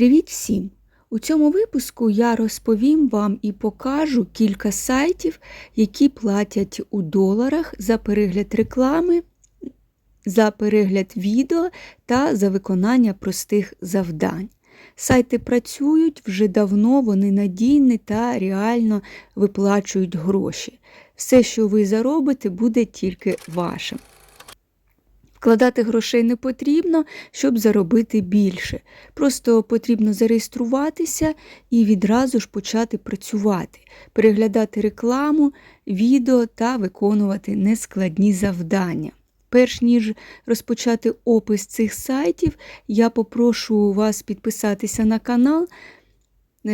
Привіт всім! У цьому випуску я розповім вам і покажу кілька сайтів, які платять у доларах за перегляд реклами, за перегляд відео та за виконання простих завдань. Сайти працюють вже давно, вони надійні та реально виплачують гроші. Все, що ви заробите, буде тільки вашим. Вкладати грошей не потрібно, щоб заробити більше. Просто потрібно зареєструватися і відразу ж почати працювати, переглядати рекламу, відео та виконувати нескладні завдання. Перш ніж розпочати опис цих сайтів, я попрошу вас підписатися на канал.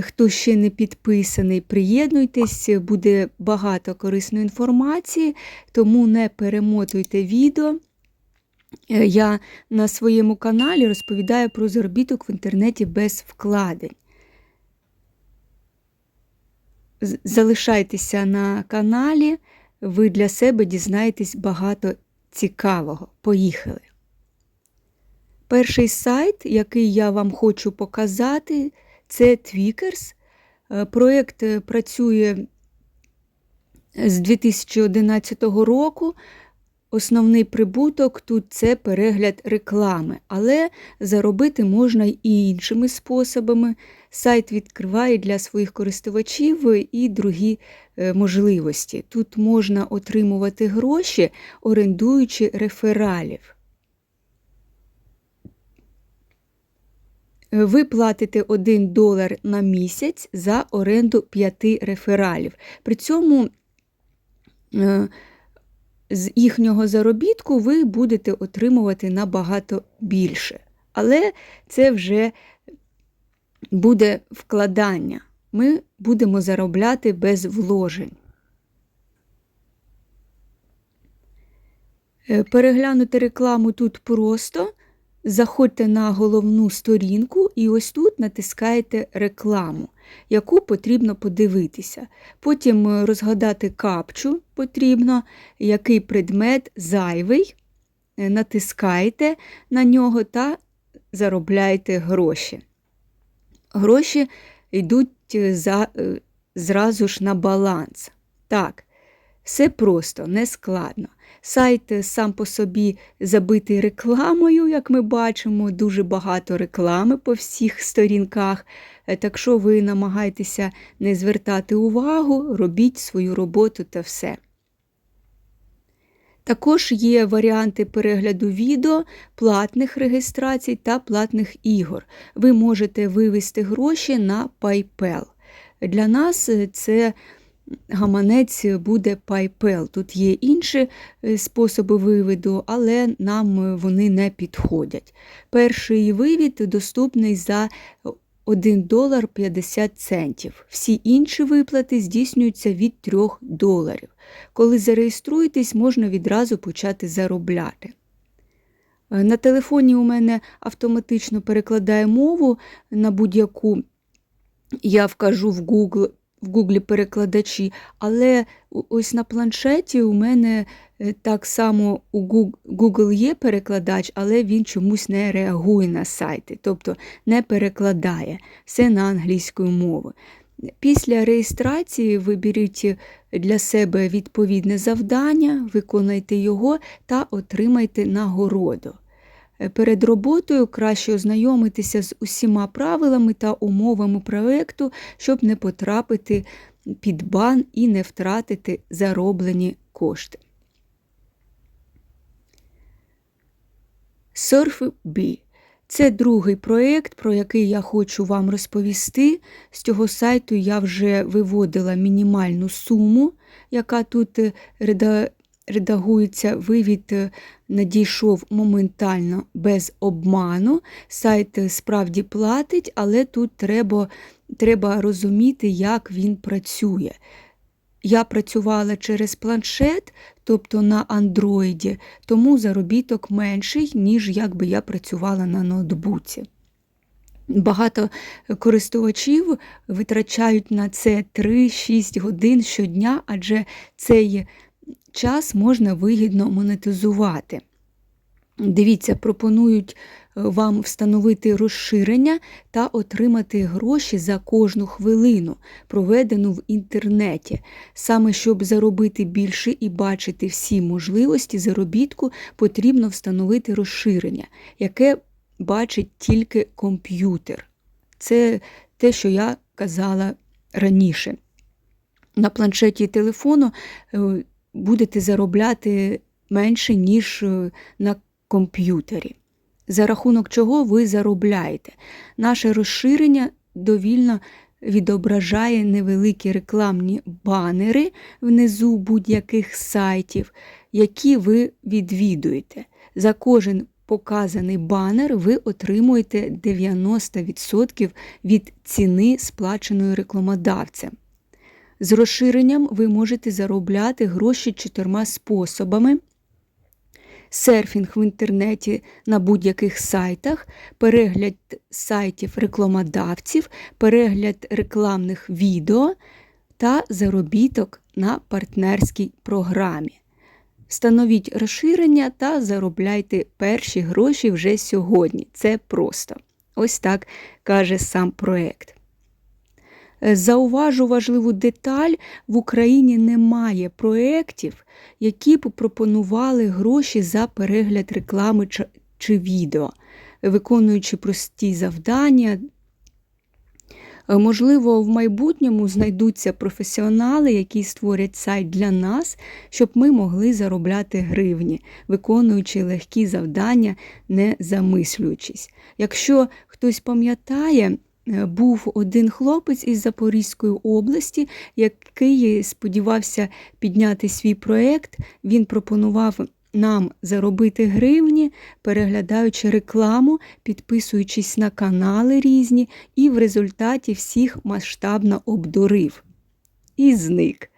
Хто ще не підписаний, приєднуйтесь, буде багато корисної інформації, тому не перемотуйте відео. Е, я на своєму каналі розповідаю про заробіток в інтернеті без вкладень. Залишайтеся на каналі, ви для себе дізнаєтесь багато цікавого. Поїхали. Перший сайт, який я вам хочу показати, це Tweakers. Е, проєкт е, працює з 2011 року. Основний прибуток тут це перегляд реклами, але заробити можна і іншими способами. Сайт відкриває для своїх користувачів і другі е, можливості. Тут можна отримувати гроші, орендуючи рефералів. Ви платите 1 долар на місяць за оренду 5 рефералів. При цьому е, з їхнього заробітку ви будете отримувати набагато більше. Але це вже буде вкладання. Ми будемо заробляти без вложень. Е, переглянути рекламу тут просто. Заходьте на головну сторінку і ось тут натискаєте рекламу, яку потрібно подивитися. Потім е, розгадати капчу потрібно, який предмет зайвий, е, натискаєте на нього та заробляєте гроші. Гроші йдуть е, за, зразу ж на баланс. Так, все просто, не складно. Сайт сам по собі забитий рекламою, як ми бачимо, дуже багато реклами по всіх сторінках. Е, так що ви намагаєтеся не звертати увагу, робіть свою роботу та все. Також є варіанти перегляду відео, платних реєстрацій та платних ігор. Ви можете вивести гроші на PayPal. Для нас це гаманець буде PayPal. Тут є інші е, способи виводу, але нам вони не підходять. Перший вивід доступний за 1 долар 50 центів. Всі інші виплати здійснюються від 3 доларів. Коли зареєструєтесь, можна відразу почати заробляти. Е, на телефоні у мене автоматично перекладає мову на будь-яку. Я вкажу в Google в Гуглі перекладачі, але ось на планшеті у мене е, так само у Google є перекладач, але він чомусь не реагує на сайти, тобто не перекладає все на англійською мовою. Після реєстрації виберіть для себе відповідне завдання, виконайте його та отримайте нагороду. Е, перед роботою краще ознайомитися з усіма правилами та умовами проєкту, щоб не потрапити під бан і не втратити зароблені кошти. SurfB це другий проєкт, про який я хочу вам розповісти. З цього сайту я вже виводила мінімальну суму, яка тут е, редагується, вивід е, надійшов моментально без обману. Сайт е, справді платить, але тут треба, треба розуміти, як він працює. Я працювала через планшет, тобто на андроїді, тому заробіток менший, ніж якби я працювала на ноутбуці. Багато користувачів витрачають на це 3-6 годин щодня, адже цей час можна вигідно монетизувати. Дивіться, пропонують е, вам встановити розширення та отримати гроші за кожну хвилину, проведену в інтернеті. Саме щоб заробити більше і бачити всі можливості заробітку, потрібно встановити розширення, яке бачить тільки комп'ютер. Це те, що я казала раніше. На планшеті телефону е, будете заробляти менше, ніж е, на комп'ютері. За рахунок чого ви заробляєте. Наше розширення довільно відображає невеликі рекламні банери внизу будь-яких сайтів, які ви відвідуєте. За кожен показаний банер ви отримуєте 90% від ціни, сплаченої рекламодавцем. З розширенням ви можете заробляти гроші чотирма способами. Серфінг в інтернеті на будь-яких сайтах, перегляд сайтів рекламодавців, перегляд рекламних відео та заробіток на партнерській програмі. Встановіть розширення та заробляйте перші гроші вже сьогодні. Це просто. Ось так каже сам проект. Зауважу важливу деталь: в Україні немає проєктів, які б пропонували гроші за перегляд реклами чи відео, виконуючи прості завдання. Можливо, в майбутньому знайдуться професіонали, які створять сайт для нас, щоб ми могли заробляти гривні, виконуючи легкі завдання, не замислюючись. Якщо хтось пам'ятає, Е, був один хлопець із Запорізької області, який сподівався підняти свій проєкт. Він пропонував нам заробити гривні, переглядаючи рекламу, підписуючись на канали різні, і в результаті всіх масштабно обдурив. І зник.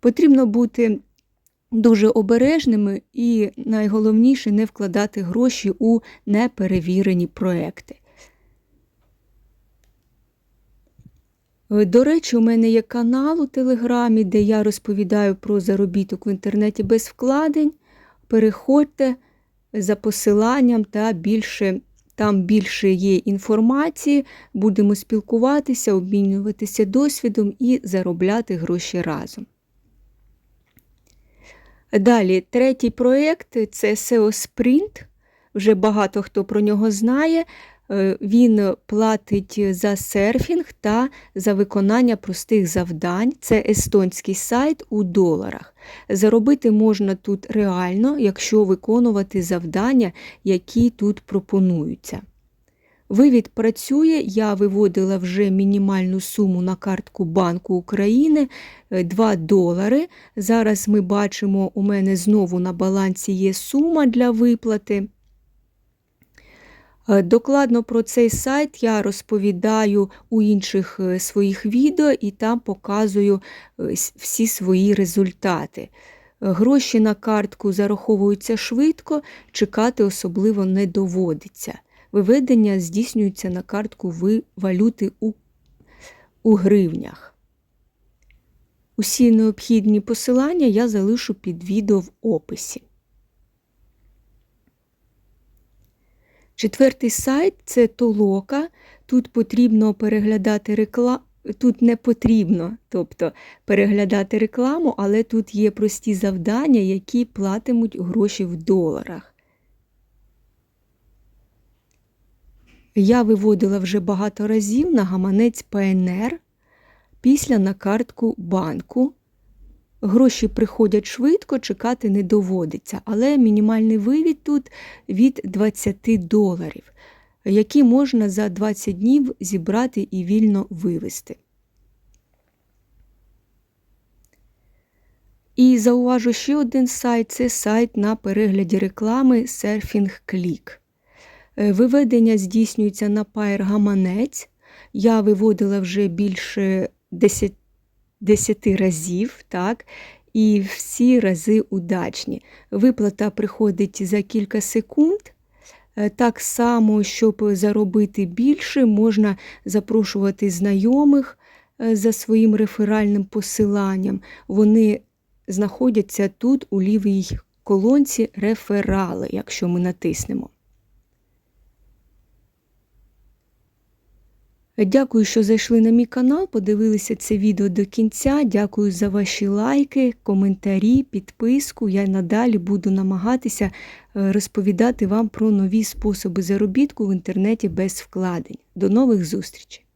Потрібно бути дуже обережними і найголовніше не вкладати гроші у неперевірені проекти. До речі, у мене є канал у Телеграмі, де я розповідаю про заробіток в інтернеті без вкладень. Переходьте за посиланням та більше. Там більше є інформації, будемо спілкуватися, обмінюватися досвідом і заробляти гроші разом. Далі, третій проєкт це SEO Sprint. Вже багато хто про нього знає. Е, він платить за серфінг та за виконання простих завдань. Це естонський сайт у доларах. Заробити можна тут реально, якщо виконувати завдання, які тут пропонуються. Вивід працює, я виводила вже мінімальну суму на картку Банку України 2 е, долари. Зараз ми бачимо, у мене знову на балансі є сума для виплати. Е, докладно про цей сайт я розповідаю у інших е, своїх відео і там показую е, всі свої результати. Гроші на картку зараховуються швидко, чекати особливо не доводиться. Виведення здійснюється на картку валюти у, у гривнях. Усі необхідні посилання я залишу під відео в описі. Четвертий сайт це толока. Тут потрібно переглядати рекламу. Тут не потрібно тобто, переглядати рекламу, але тут є прості завдання, які платимуть гроші в доларах. Я виводила вже багато разів на гаманець ПНР після на картку банку. Гроші приходять швидко, чекати не доводиться, але мінімальний вивід тут від 20 доларів, які можна за 20 днів зібрати і вільно вивести. І зауважу ще один сайт це сайт на перегляді реклами Surfing Click. Е, виведення здійснюється на Pair гаманець. Я виводила вже більше 10 10 разів, так, і всі рази удачні. Виплата приходить за кілька секунд. Е, так само, щоб заробити більше, можна запрошувати знайомих е, за своїм реферальним посиланням. Вони знаходяться тут у лівій колонці реферали, якщо ми натиснемо. Дякую, що зайшли на мій канал, подивилися це відео до кінця. Дякую за ваші лайки, коментарі, підписку. Я надалі буду намагатися е, розповідати вам про нові способи заробітку в інтернеті без вкладень. До нових зустрічей!